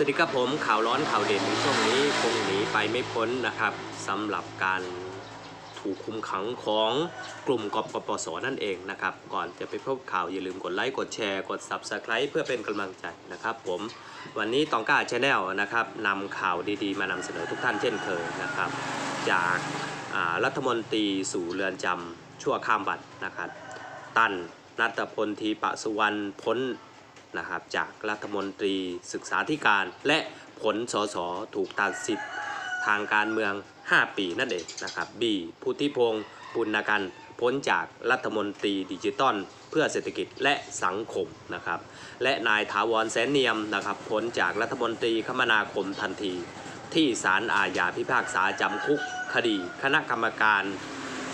สวัสดีครับผมข่าวร้อนข่าวเด่นในช่วงนี้คงหนีไปไม่พ้นนะครับสำหรับการถูกคุมขังของกลุ่มกปปสนั่นเองนะครับ ก่อนจะไปพบข่าวอย่าลืมกดไลค์กดแชร์กด Subscribe เพื่อเป็นกำลังใจนะครับผมวันนี้ตองก้าชาแนลนะครับนำข่าวดีๆ มานำเสนอทุกท่านเช่นเคยนะครับ จากรัฐมนตรีสู่เรือนจำชั่วข้ามวันนะครับ ตั้นนัตพลทีปะสุวรรณพ้น นะครับจากรัฐมนตรีศึกษาธิการ และผลสสถูกตัดสิทธิ์ทางการเมือง 5 ปีนั่นเองนะครับบีพุทธิพงศ์ปุณกันพ้นจากรัฐมนตรีดิจิตอลเพื่อเศรษฐกิจและสังคมนะครับและนายถาวรแสนเนียมนะครับพ้นจากรัฐมนตรีคมนาคมทันที ที่ศาลอาญาพิพากษาจำคุกคดี คณะกรรมการ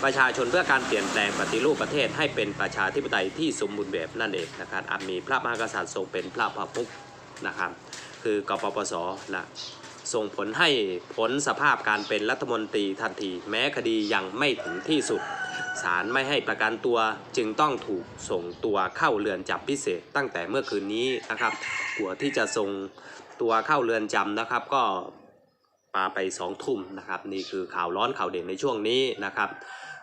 ประชาชนเพื่อการเปลี่ยนแปลงปฏิรูปประเทศให้เป็นประชาธิปไตยที่สมบูรณ์แบบนั่นเองนะครับอามีพระมหากษัตริย์ทรงเป็นพระพมุขนะครับ คือกปปสนะส่งผลให้ผลสภาพการเป็นรัฐมนตรีทันที แม้คดียังไม่ถึงที่สุดศาลไม่ให้ประกันตัวจึงต้องถูกส่งตัวเข้าเรือนจำพิเศษตั้งแต่เมื่อคืนนี้นะครับกลัวที่จะส่งตัวเข้าเรือนจำนะครับ ก็ ปาไปสองทุ่มนะครับนี่คือข่าวร้อนข่าวเด่นในช่วงนี้นะครับ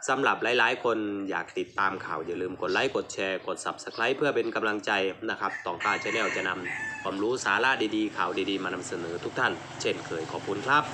สำหรับหลายๆ คนอยากติดตามข่าวอย่าลืมกดไลค์กดแชร์กด Subscribe เพื่อเป็นกำลังใจนะครับต่องป้าชาแนลจะนำความรู้สาระดีๆ ข่าวดีๆ มานำเสนอทุกท่าน เช่นเคยขอบคุณครับ